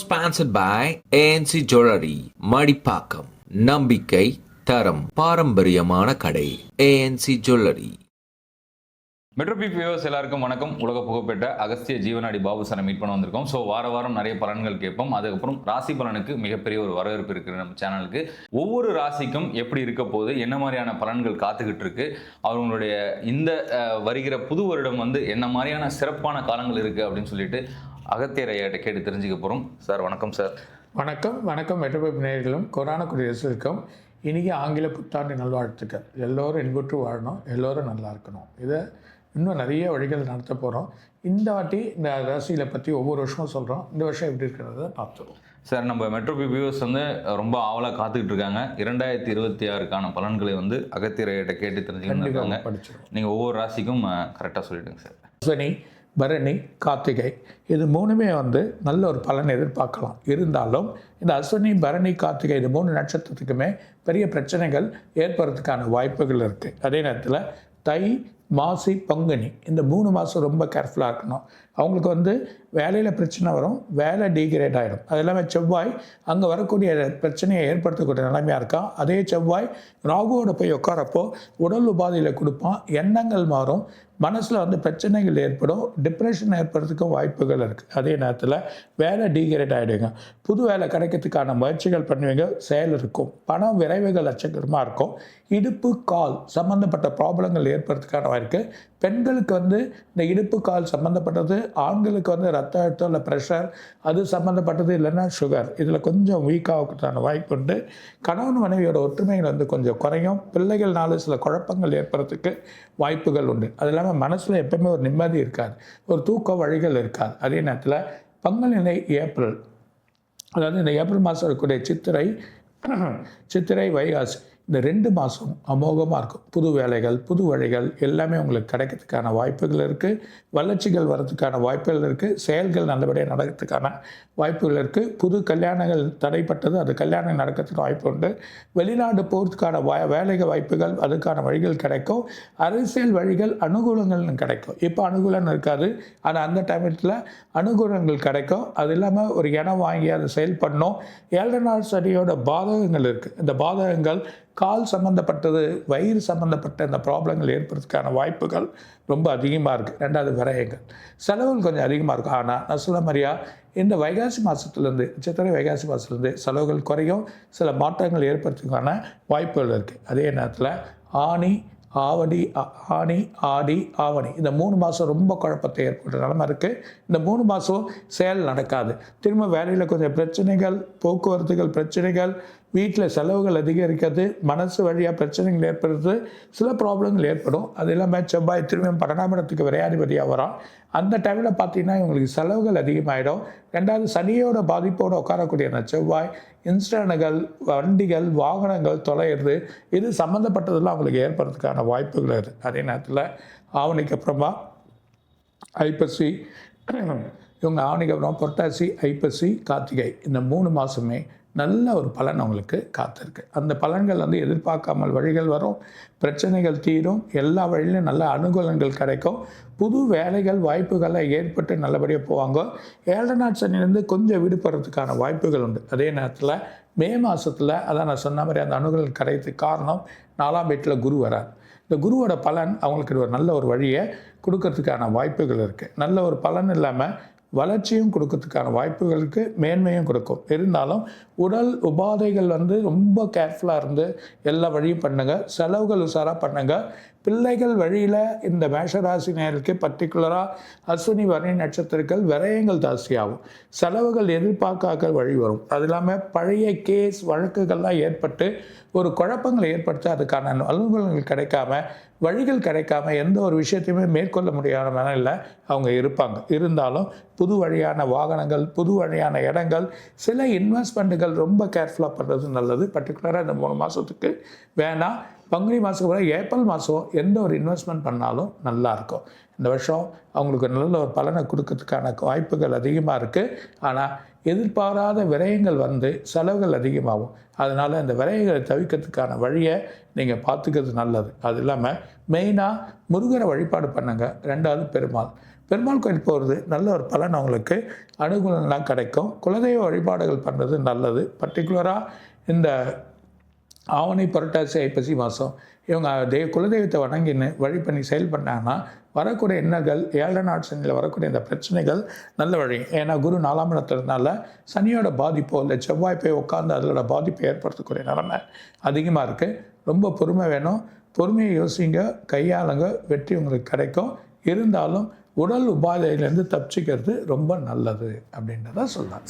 Sponsored by ANC jewellery Madipakkam நம்பிக்கை தரம் பாரம்பரியமான கடை ANC jewellery metro B viewers எல்லாருக்கும் வணக்கம். உலக புகழ்பெற்ற அகஸ்திய ஜீவனாடி பாபு சாரை மீட் பண்ண வந்திருக்கோம். ஸோ வார வாரம் நிறைய பலன்கள் கேட்போம். அதுக்கப்புறம் ராசி பலனுக்கு மிகப்பெரிய ஒரு வரவேற்பு இருக்கிற நம்ம சேனலுக்கு. ஒவ்வொரு ராசிக்கும் எப்படி இருக்க போகுது? என்ன மாதிரியான பலன்கள் காத்துக்கிட்டு இருக்கு? அவங்களுடைய இந்த வருகிற புது வருடம் வந்து என்ன மாதிரியான சிறப்பான காலங்கள் இருக்குது அப்படின்னு சொல்லிட்டு அகத்தியர் ஐயாட்ட கேட்டு தெரிஞ்சுக்க போகிறோம் சார் வணக்கம் சார். வணக்கம். வணக்கம் மெட்ரோபைப் நேயர்களும் கொரோனா குடியரசுக்கும் இன்றைக்கி ஆங்கில புத்தாண்டு நல்வாழ்த்துக்கள். எல்லோரும் இன்புற்று வாழணும் எல்லோரும் நல்லா இருக்கணும். இதை இன்னும் நிறைய வழிகள் நடத்த போகிறோம் இந்த வாட்டி இந்த ராசியில் பற்றி ஒவ்வொரு வருஷமும் சொல்கிறோம் இந்த வருஷம் எப்படி இருக்கிறத பார்த்துருவோம். சார் நம்ம மெட்ரோ வியூவர்ஸ் வந்து ரொம்ப ஆவலாக காத்துக்கிட்டு இருக்காங்க. இரண்டாயிரத்தி இருபத்தி ஆறுக்கான பலன்களை வந்து அகத்தியர் ஐயாட்ட கேட்டு தெரிஞ்சுக்கணும் இருக்காங்க. நீங்கள் ஒவ்வொரு ராசிக்கும் கரெக்டாக சொல்லிடுங்க சார். அஸ்வினி பரணி கார்த்திகை. இது மூணுமே வந்து நல்ல ஒரு பலன் எதிர்பார்க்கலாம். இருந்தாலும் இந்த அஸ்வினி பரணி கார்த்திகை இது மூணு நட்சத்திரத்துக்குமே பெரிய பிரச்சனைகள் ஏற்படுறதுக்கான வாய்ப்புகள் இருக்குது அதே நேரத்தில் தை மாசி பங்குனி. இந்த மூணு மாதம் ரொம்ப கேர்ஃபுல்லாக இருக்கணும். அவங்களுக்கு வந்து வேலையில் பிரச்சனை வரும் வேலை டீக்ரேட் ஆகிடும் அது எல்லாமே செவ்வாய் அங்கே வரக்கூடிய பிரச்சனையை ஏற்படுத்தக்கூடிய நிலைமையாக இருக்கும் அதே செவ்வாய் ராகுவோட போய் உட்காரப்போ உடல் உபாதையில் கொடுப்பான் எண்ணங்கள் மாறும் மனசில் வந்து பிரச்சனைகள் ஏற்படும் டிப்ரெஷன் ஏற்படுறதுக்கும் வாய்ப்புகள் இருக்குது அதே நேரத்தில் வேலை டீக்ரேட் ஆகிடுங்க புது வேலை கிடைக்கிறதுக்கான முயற்சிகள் பண்ணுவீங்க செயல் இருக்கும். பணம் விரைவுகள் அச்சகரமாக இருக்கும். இடுப்பு கால் சம்மந்தப்பட்ட ப்ராப்ளங்கள் ஏற்படுறதுக்கான இருக்கு. பெண்களுக்கு வந்து இந்த இடுப்பு கால் சம்மந்தப்பட்டது ஆண்களுக்கு வந்து ரத்த அழுத்தம் இல்லை ப்ரெஷர் அது சம்மந்தப்பட்டது இல்லைன்னா சுகர் இதில் கொஞ்சம் வீக்காகிறதுக்கான வாய்ப்பு உண்டு. கணவன் மனைவியோட ஒற்றுமைகள் வந்து கொஞ்சம் குறையும். பிள்ளைகள்னால சில குழப்பங்கள் ஏற்படுறதுக்கு வாய்ப்புகள் உண்டு. அது இல்லாமல் மனசில் எப்பவுமே ஒரு நிம்மதி இருக்காது. ஒரு தூக்க வழிகள் இருக்காது. அதே நேரத்தில் பங்குனிலை ஏப்ரல். அதாவது இந்த ஏப்ரல் மாதம் இருக்கக்கூடிய சித்திரை சித்திரை வைகாசி. இந்த ரெண்டு மாதம் அமோகமாக இருக்கும். புது வேலைகள் புது வழிகள் எல்லாமே உங்களுக்கு கிடைக்கிறதுக்கான வாய்ப்புகள் இருக்குது வளர்ச்சிகள் வர்றதுக்கான வாய்ப்புகள் இருக்குது செயல்கள் நல்லபடியாக நடக்கிறதுக்கான வாய்ப்புகள் இருக்குது புது கல்யாணங்கள் தடைப்பட்டது அது கல்யாணம் நடக்கிறதுக்கு வாய்ப்பு உண்டு. வெளிநாடு போகிறதுக்கான வா வேலைகள் வாய்ப்புகள் அதுக்கான வழிகள் கிடைக்கும். அரசியல் வழிகள் அனுகூலங்கள் கிடைக்கும். இப்போ அனுகூலம் இருக்காது. ஆனால் அந்த டைமத்தில் அனுகூலங்கள் கிடைக்கும். அது இல்லாமல் ஒரு இடம் வாங்கி அதை செயல்படணும். ஏழரை நாள் சனியோட பாதகங்கள் இருக்குது இந்த பாதகங்கள் கால் சம்மந்தப்பட்டது வயிறு சம்மந்தப்பட்ட இந்த ப்ராப்ளங்கள் ஏற்படுறதுக்கான வாய்ப்புகள் ரொம்ப அதிகமாக இருக்குது ரெண்டாவது விரயங்கள். செலவுகள் கொஞ்சம் அதிகமாக இருக்கும். ஆனால் நான் சொன்ன மாதிரியா இந்த வைகாசி மாதத்துலேருந்து சித்திரை வைகாசி மாதத்துலேருந்து செலவுகள் குறையும். சில மாற்றங்கள் ஏற்படுறதுக்கான வாய்ப்புகள் இருக்குது அதே நேரத்தில் ஆணி ஆவடி ஆணி ஆனி ஆடி ஆவணி. இந்த மூணு மாதம் ரொம்ப குழப்பத்தை ஏற்படுற நிலமை இருக்குது இந்த மூணு மாதம் செயல் நடக்காது. திரும்ப வேலையில் கொஞ்சம் பிரச்சனைகள் போக்குவரத்துகள் பிரச்சனைகள் வீட்டில் செலவுகள் அதிகரிக்கிறது மனசு வழியாக பிரச்சனைகள் ஏற்படுறது சில ப்ராப்ளங்கள் ஏற்படும். அது இல்லாமல் செவ்வாய் திரும்பியும் பன்னெண்டாம் இடத்துக்கு விரையாதிபதியாக வரும் அந்த டைமில் பார்த்தீங்கன்னா இவங்களுக்கு செலவுகள் அதிகமாகிடும் ரெண்டாவது சனியோட பாதிப்போடு உட்காரக்கூடிய அந்த செவ்வாய் இன்ஸ்டனுகள் வண்டிகள் வாகனங்கள் தொலைகிறது இது சம்மந்தப்பட்டதெல்லாம் அவங்களுக்கு ஏற்படுறதுக்கான வாய்ப்புகள் இருக்குது அதே நேரத்தில் ஆவணிக்கு அப்புறமா ஐப்பசி இவங்க ஆவணிக்கு புரட்டாசி ஐப்பசி கார்த்திகை. இந்த மூணு மாதமே நல்ல ஒரு பலன் அவங்களுக்கு காத்திருக்கு. அந்த பலன்கள் வந்து எதிர்பார்க்காமல் வழிகள் வரும் பிரச்சனைகள் தீரும் எல்லா வழியிலும் நல்ல அனுகூலங்கள் கிடைக்கும். புது வேலைகள் வாய்ப்புகளை ஏற்பட்டு நல்லபடியாக போவாங்க. ஏழரை நாள் சனிலேருந்து கொஞ்சம் விடுபடுறதுக்கான வாய்ப்புகள் உண்டு. அதே நேரத்தில் மே மாதத்தில் அதான் நான் சொன்ன மாதிரி அந்த அணுகல் கிடைக்கிறதுக்கு காரணம் நாலாம் வீட்டில் குரு வராது இந்த குருவோட பலன் அவங்களுக்கு ஒரு நல்ல ஒரு வழியை கொடுக்கறதுக்கான வாய்ப்புகள் இருக்குது நல்ல ஒரு பலன் இல்லாமல் வளர்ச்சியும் கொடுக்கறதுக்கான வாய்ப்புகளுக்கு மேன்மையும் கொடுக்கும். இருந்தாலும் உடல் உபாதைகள் வந்து ரொம்ப கேர்ஃபுல்லாக இருந்து எல்லா வழியும் பண்ணுங்கள் செலவுகள் உஷாராக பண்ணுங்கள் பிள்ளைகள் வழியில் இந்த மேஷராசி நேருக்கு பர்டிகுலராக அஸ்வினி வரணி நட்சத்திரங்கள் விரயங்கள் ஜாஸ்தியாகும். செலவுகள் எதிர்பார்க்காத வழி வரும். அது இல்லாமல் பழைய கேஸ் வழக்குகள்லாம் ஏற்பட்டு ஒரு குழப்பங்களை ஏற்படுத்தி அதுக்கான அலுவலகங்கள் கிடைக்காம வழிகள் கிடைக்காம எந்த ஒரு விஷயத்தையுமே மேற்கொள்ள முடியாத நிலையில் அவங்க இருப்பாங்க. இருந்தாலும் புது வழியான வாகனங்கள் புது வழியான இடங்கள் சில இன்வெஸ்ட்மெண்ட்டுகள் ரொம்ப கேர்ஃபுல்லாக பண்ணுறது நல்லது. பர்டிகுலராக இந்த மூணு மாதத்துக்கு வேணாம் பங்குனி மாதத்துக்கு பிறகு ஏப்ரல் மாதம் எந்த ஒரு இன்வெஸ்ட்மெண்ட் பண்ணாலும் நல்லாயிருக்கும் இந்த வருஷம் அவங்களுக்கு நல்ல ஒரு பலனை கொடுக்கறதுக்கான வாய்ப்புகள் அதிகமாக இருக்குது ஆனால் எதிர்பாராத விரயங்கள் வந்து செலவுகள் அதிகமாகும். அதனால் இந்த விரயங்களை தவிர்க்கிறதுக்கான வழியை நீங்கள் பார்த்துக்கிறது நல்லது. அது இல்லாமல் மெயினாக முருகரை வழிபாடு பண்ணுங்கள் ரெண்டாவது பெருமாள். பெருமாள் கோயில் போகிறது நல்ல ஒரு பலன் அவங்களுக்கு. அனுகூலம்லாம் கிடைக்கும். குலதெய்வ வழிபாடுகள் பண்ணுறது நல்லது. பர்டிகுலராக இந்த ஆவணி புரட்டாசி ஐப்பசி மாதம் இவங்க தெய்வ குலதெய்வத்தை வணங்கின்னு வழி பண்ணி செயல் பண்ணாங்கன்னா வரக்கூடிய எண்ணங்கள் ஏழரை நாட் சனியில் வரக்கூடிய இந்த பிரச்சனைகள் நல்ல வழி. ஏன்னா குரு நாலாம் இடத்துலனால சனியோட பாதிப்போ இல்லை செவ்வாய் போய் உட்காந்து அதோட பாதிப்பை ஏற்படுத்தக்கூடிய நிலைமை அதிகமாக இருக்குது ரொம்ப பொறுமை வேணும். பொறுமையை யோசிங்க. கையாளுங்க. வெற்றி உங்களுக்கு கிடைக்கும். இருந்தாலும் உடல் உபாதையிலேருந்து தப்பிச்சிக்கிறது ரொம்ப நல்லது அப்படின்றத சொல்லலாம்